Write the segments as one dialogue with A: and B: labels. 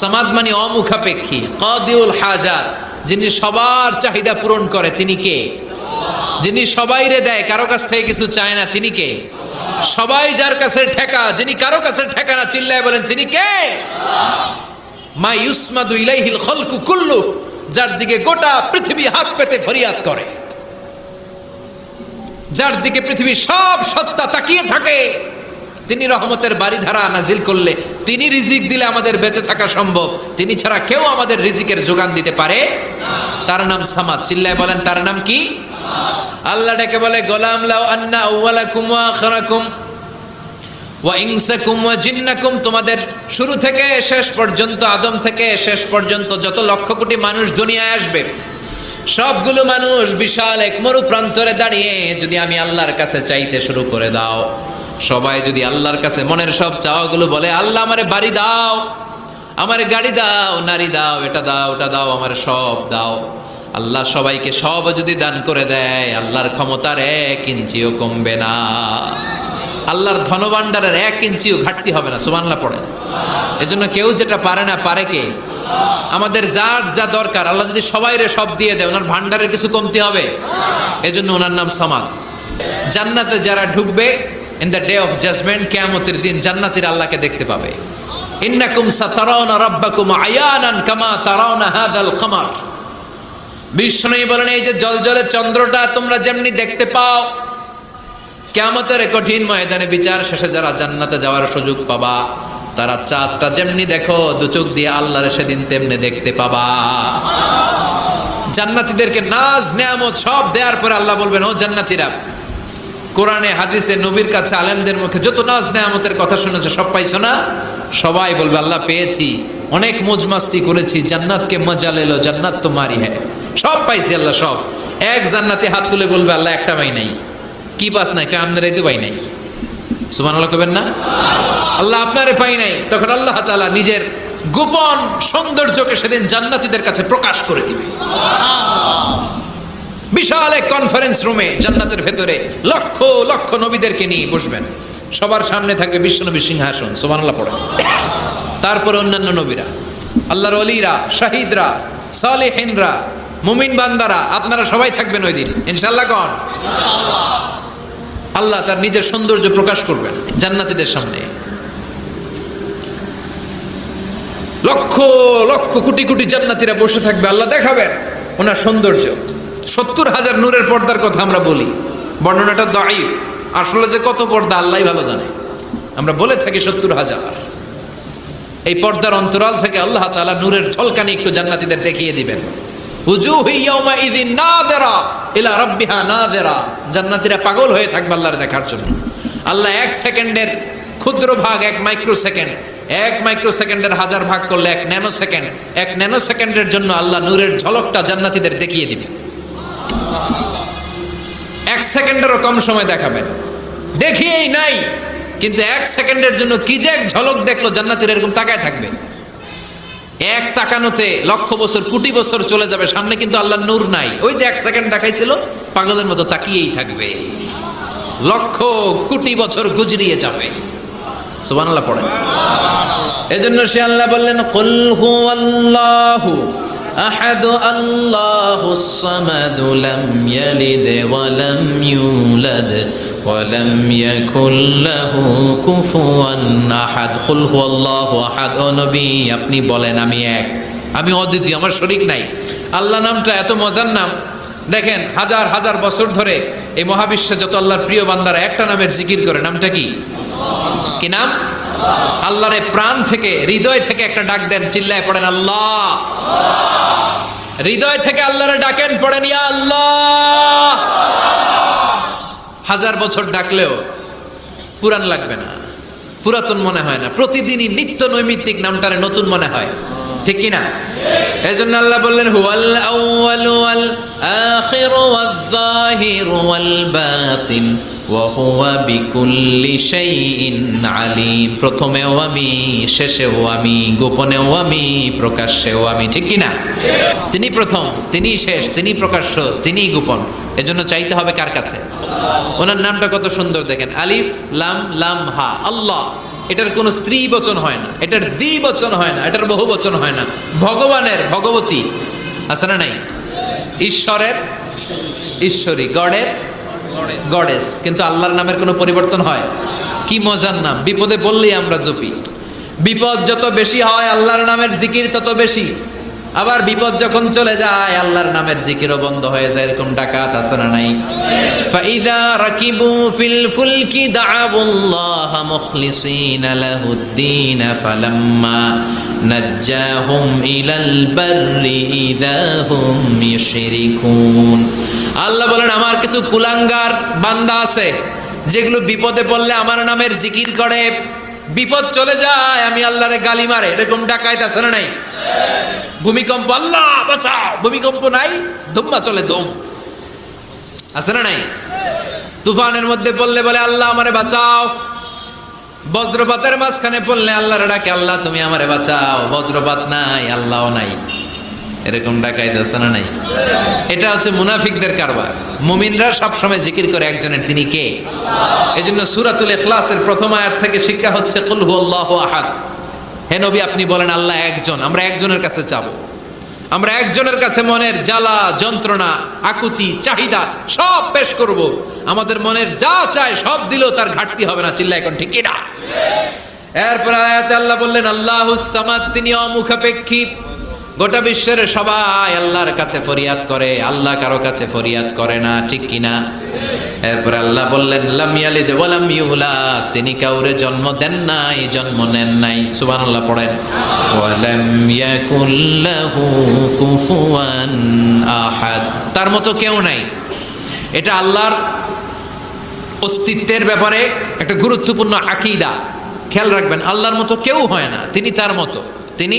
A: সামাদ মানে অমুখাপেক্ষী, কদিউল হাজাত, যিনি সবার চাহিদা পূরণ করে, তিনি কে? যিনি সবাইরে দেয়, কারও কাছ থেকে কিছু চায় না, তিনি কে? সবাই যার কাছে ঠেকা, যিনি কারও কাছে ঠেকা না, চিল্লায় বলেন, তিনি কে? মা ইউসমাদু ইলাইহিল খলকু কুল্লু, যার দিকে গোটা পৃথিবী হাত পেতে ফরিয়াদ করে। যার দিকে পৃথিবীর সব সত্তা তাকিয়ে থাকে, তিনি রহমতের বাড়িধারা নাজিল করলে তিনি রিজিক দিলে আমাদের বেঁচে থাকা সম্ভব। তিনি ছাড়া কেউ আমাদের রিজিকের যোগান দিতে পারে? তার নাম সামাদ। চিল্লায় বলেন, তার নাম কি? আল্লাহ ডেকে বলে, গোলাম লাউ আন্না জিন্নাকুম। তোমাদের শুরু থেকে শেষ পর্যন্ত, আদম থেকে শেষ পর্যন্ত যত লক্ষ কোটি মানুষ দুনিয়ায় আসবে, সবগুলো মানুষ বিশাল এক মরু প্রান্তরে দাঁড়িয়ে যদি আমি আল্লাহর কাছে চাইতে শুরু করে দাও। সবাই যদি আল্লাহর কাছে মনের সব চাওয়াগুলো বলে, আল্লাহ আমারে বাড়ি দাও, আমারে গাড়ি দাও, নারী দাও, এটা দাও, ওটা দাও, আমার সব দাও। আল্লাহ সবাইকে সব যদি দান করে দেয়, আল্লাহর ক্ষমতার এক ইঞ্চিও কমবে না। আল্লাহর ধনভাণ্ডারের এক ইঞ্চিও ঘাটতি হবে না সুবানলা পড়ে। এজন্য কেউ যেটা পারে না, পারে কে? আমাদের যার যা দরকার, আল্লাহ যদি সবাইরে সব দিয়ে দেয়, ওনার ভান্ডারের কিছু কমতি হবে। এজন্য ওনার নাম সামাদ। জান্নাতে যারা ঢুকবে in the day of judgement কেয়ামতের দিন জান্নাতির আল্লাহকে দেখতে পাবে। ইন্নাকুম সাতারাউনা রাব্বাকুম আয়ানান কামা তারাউনা হাদাল কামার। বিষ্ণুই বলেন, এই যে জলজলে চন্দ্রটা তোমরা যেমনি দেখতে পাও কেমতের কঠিন ময়দানে বিচার শেষে যারা জান্নাতে যাওয়ার সুযোগ পাবা, তারা চাঁদটা যেমনি দেখো, দু চোখ দিয়ে আল্লাহর সেদিন তেমনি দেখতে পাবা। জান্নাতীদেরকে নাজ, নেয়ামত সব দেওয়ার পরে আল্লাহ বলবেন, ও জান্নাতীরা কোরআনে, হাদিসে, নবীর কাছে, আলেমদের মুখে যত নাজ নেয়ামতের কথা শুনেছো, সব পাইছো না? সবাই বলবে, আল্লাহ পেয়েছি। অনেক মজমাস্তি করেছি, জান্নাতকে মজা লেলো, জান্নাত তোমারই হ্যাঁ সব পাইছি আল্লাহ, সব। এক জান্নাতে হাত তুলে বলবে, আল্লাহ একটা পাই নাই। কি পাস নাই? কে আমদারাই তো পাই নাই। সুমান আল্লাহ কবেন না? আল্লাহ আপনারে পাই নাই। তখন আল্লাহ তাআলা নিজের গোপন সৌন্দর্যকে সেদিন জান্নাতীদের কাছে প্রকাশ করে দিবে। বিশাল এক কনফারেন্স রুমে জান্নাতের ভেতরে লক্ষ লক্ষ নবীদেরকে নিয়ে বসবেন। সবার সামনে থাকবে বিশ্বনবী সিংহাসন, সুবহানাল্লাহ পড়ে। তারপরে অন্যান্য নবীরা, আল্লাহর অলিরা শাহিদরা, সালেহিনরা, মুমিন বান্দারা, আপনারা সবাই থাকবেন ওই দিন। ইনশাল্লাহ কন? আল্লাহ তার নিজের সৌন্দর্য প্রকাশ করবেন জান্নাতীদের সামনে। লক্ষ লক্ষ কোটি কোটি জান্নাতীরা বসে থাকবে, আল্লাহ দেখাবেন ওনার সৌন্দর্য। সত্তর হাজার নূরের পর্দার কথা আমরা বলি। বর্ণনাটা দাইফ আসলে যে কত পর্দা আল্লাহ ভালো জানে। আমরা বলে থাকি সত্তর হাজার। এই পর্দার অন্তরাল থেকে আল্লাহ তাআলা নূরের ঝলকানি একটু জান্নাতীদের দেখিয়ে দিবেন। জান্নাতীরা পাগল হয়ে থাকবে আল্লাহর দেখার জন্য। আল্লাহ এক সেকেন্ডের ক্ষুদ্র ভাগ এক মাইক্রো সেকেন্ড এক মাইক্রো সেকেন্ডের হাজার ভাগ করলে এক ন্যানো সেকেন্ড এক ন্যানো সেকেন্ডের জন্য আল্লাহ নূরের ঝলকটা জান্নাতীদের দেখিয়ে দিবে সেকেন্ডেরও কম সময় দেখাবেন। দেখিয়েই নাই কিন্তু এক সেকেন্ডের জন্য কি যে এক ঝলক দেখল জান্নাতের এরকম তাকায় থাকবে। এক তাকানোতে লক্ষ বছর কোটি বছর চলে যাবে সামনে কিন্তু আল্লাহ নূর নাই। ওই যে এক সেকেন্ড দেখাইছিল পাগলের মতো তাকিয়েই থাকবে। লক্ষ কোটি বছর গুজরিয়ে যাবে। সুবহানাল্লাহ পড়ে এজন্য সে আল্লাহ বললেন কুল হুয়াল্লাহু আহাদ আল্লাহুস সামাদ লাম ইয়ালিদ ওয়া লাম ইউলাদ ولم يكن له كفوا আহাদ কুল হুয়াল্লাহু আহাদ ও নবী আপনি বলেন আমি এক আমি অদ্বিতীয় আমার শরীক নাই আল্লাহ নামটা এত মজার নাম দেখেন হাজার হাজার বছর ধরে এই মহাবিশ্বে যত আল্লাহর প্রিয় বান্দারা একটা নামের জিকির করে নামটা কি কি নাম আল্লাহরে প্রাণ থেকে হৃদয় থেকে একটা ডাক দেন চিল্লায় পড়েন আল্লাহ হৃদয় থেকে আল্লাহরে ডাকেন পড়েন ইয়া আল্লাহ। হাজার বছর ডাকলেও পুরান লাগবে না, পুরাতন মনে হয় না, প্রতিদিনই নিত্য নৈমিত্তিক নামটারে নতুন মনে হয়, ঠিক কি না এই জন্য আল্লাহ বললেন, হুয়াল আউয়াল ওয়াল আখির ওয়াল যাহির ওয়াল বাতিন। ওয়া হুয়া বিকুল্লি শাইইন আলিম প্রথমেও আমি, শেষেও আমি, গোপনেও আমি, প্রকাশ্যেও আমি, ঠিক কি না তিনি প্রথম তিনি শেষ তিনি প্রকাশ্য তিনি গোপন। এজন্য চাইতে হবে কার কাছে? ওনার নামটা কত সুন্দর দেখেন। আলিফ, লাম লাম, হা। আল্লাহ, এটার কোনো স্ত্রী বচন হয় না। এটার দ্বি বচন হয় না, এটার বহু বচন হয় না। ভগবানের, ভগবতী, আছে না নাই? ঈশ্বরের, ঈশ্বরী, গডের গডেস কিন্তু আল্লাহর নামের কোনো পরিবর্তন হয়? কি মজার নাম? বিপদে বললেই আমরা জপি। বিপদ যত বেশি হয়, আল্লাহর নামের জিকির তত বেশি। আবার বিপদ যখন চলে যায়, আল্লাহর নামের জিকিরও বন্ধ হয়ে যায়, এরকম ডাকাত আছে না নাই? ফাইদা রাকিবু ফিল ফুলকি দাআবুল্লাহ মুখলিসিনা লাহুদ্দিন ফালাম্মা নাজ্জাহুম ইলাল বাররি ইদা হুম ইউশরিকুন আল্লাহ বলেন, আমার কিছু কুলাঙ্গার বান্দা আছে, যেগুলো বিপদে পড়লে আমার নামের জিকির করে। বিপদ চলে যায়, আমি আল্লাহরে গালি মারে। এরকম ডাকাইতে আছে না নাই? ভূমিকম্প, আল্লাহ, বাঁচাও! ভূমিকম্প নাই, ধুম্মা চলে দম আছে না নাই? তুফানের মধ্যে পড়লে বলে, আল্লাহ আমারে বাঁচাও। বজ্রপাতের মাঝখানে পড়লে আল্লাহর ডাকে, আল্লাহ, তুমি আমারে বাঁচাও। বজ্রপাত নাই, আল্লাহও নাই। এরকম ডাকাইতে আছে না নাই? এটা হচ্ছে মুনাফিকদের কারবার। মুমিনরা সবসময় জিকির করে একজনের, তিনি কে? এই জন্য সুরাতুল এখলাসের প্রথম আয়াত থেকে শিক্ষা হচ্ছে, কুল হু আল্লাহ আহাদ। হে নবী, আপনি বলেন, আল্লাহ একজন, আমরা একজনের কাছে যাব। আমরা একজনের কাছে মনের জ্বালা, যন্ত্রণা, আকুতি, চাহিদা সব পেশ করব। আমাদের মনের যা চায় সব দিলেও তার ঘাটতি হবে না চিল্লা এখন ঠিক কিনা? এরপর আয়াতে আল্লাহ বললেন, আল্লাহ তিনি অমুখাপেক্ষী। গোটা বিশ্বের সবাই আল্লাহর কাছে ফরিয়াদ করে, আল্লাহ কারও কাছে ফরিয়াদ করে না, ঠিক কিনা? এরপর আল্লাহ বললেন, লাম ইয়ালিদ ওয়ালাম ইউলাদ তিনি কাউরে জন্ম দেন নাই, জন্ম নেন নাই। সুবহানাল্লাহ পড়েন ওয়ালাম ইয়াকুল লাহু কুফুয়ান আহাদ তার মতো কেউ নাই। এটা আল্লাহর অস্তিত্বের ব্যাপারে একটা গুরুত্বপূর্ণ আকিদা। খেয়াল রাখবেন, আল্লাহর মতো কেউ হয় না, তিনি তার মতো। তিনি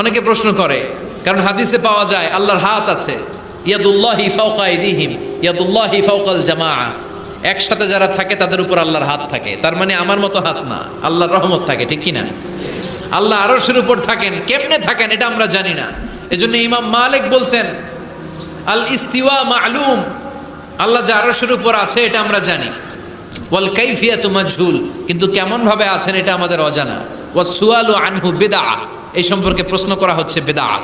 A: অনেকে প্রশ্ন করে, কারণ হাদিসে পাওয়া যায়, আল্লাহর হাত আছে, ইয়াদুল্লাহি ফাওকা ইদিহিম ইয়াদুল্লাহি ফাওকাল জামা একসাথে যারা থাকে, তাদের উপর আল্লাহর হাত থাকে। তার মানে আমার মতো হাত না, আল্লাহর রহমত থাকে, ঠিক কি না আল্লাহ আরশের উপর থাকেন, কেমনে থাকেন এটা আমরা জানি না। এজন্য ইমাম মালিক বলতেন আল ইস্তিওয়া মালুম আল্লাহ যে আরশের উপর আছে, এটা আমরা জানি। ওয়াল তোমার ঝুল কিন্তু কেমন ভাবে আছেন এটা আমাদের অজানা। ওয়া সুয়ালু আনহু বেদা এই সম্পর্কে প্রশ্ন করা হচ্ছে বেদা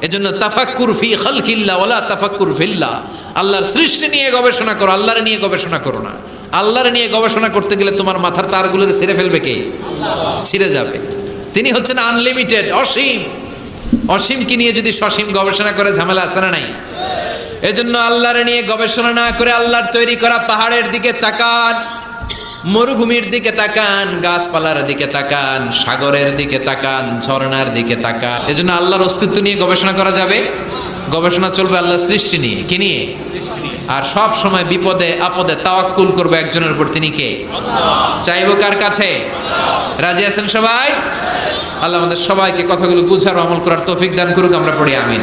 A: এজন্য তাফাক্কুর ফি খালকিল্লা ওলা তাফাক্কুর ফিল্লাহ আল্লাহর সৃষ্টি নিয়ে গবেষণা করো, আল্লাহর নিয়ে গবেষণা করো না। আল্লাহর নিয়ে গবেষণা করতে গেলে তোমার মাথার তারগুলো ছিঁড়ে ফেলবে কে? ছিঁড়ে যাবে। তিনি হচ্ছেন আনলিমিটেড অসীম। অসীমকে নিয়ে যদি সসীম গবেষণা করে, ঝামেলা আছে না নাই? এজন্য আল্লাহর নিয়ে গবেষণা না করে আল্লাহর তৈরি করা পাহাড়ের দিকে তাকান মরুভূমির দিকে তাকান গাছপালার দিকে তাকান সাগরের দিকে তাকান ঝর্ণার দিকে তাকান। এজন্য আল্লাহর অস্তিত্ব নিয়ে গবেষণা করা যাবে। গবেষণা চলবে আল্লাহর সৃষ্টি নিয়ে। কি নিয়ে? আর সব সময় বিপদে আপদে তাওয়াক্কুল করবে একজনের উপর। তিনি কে? চাইব কার কাছে? রাজি আছেন সবাই? আল্লাহ আমাদের সবাইকে কথাগুলো বুঝার ও আমল করার তৌফিক দান করুক। আমরা পড়ি আমিন।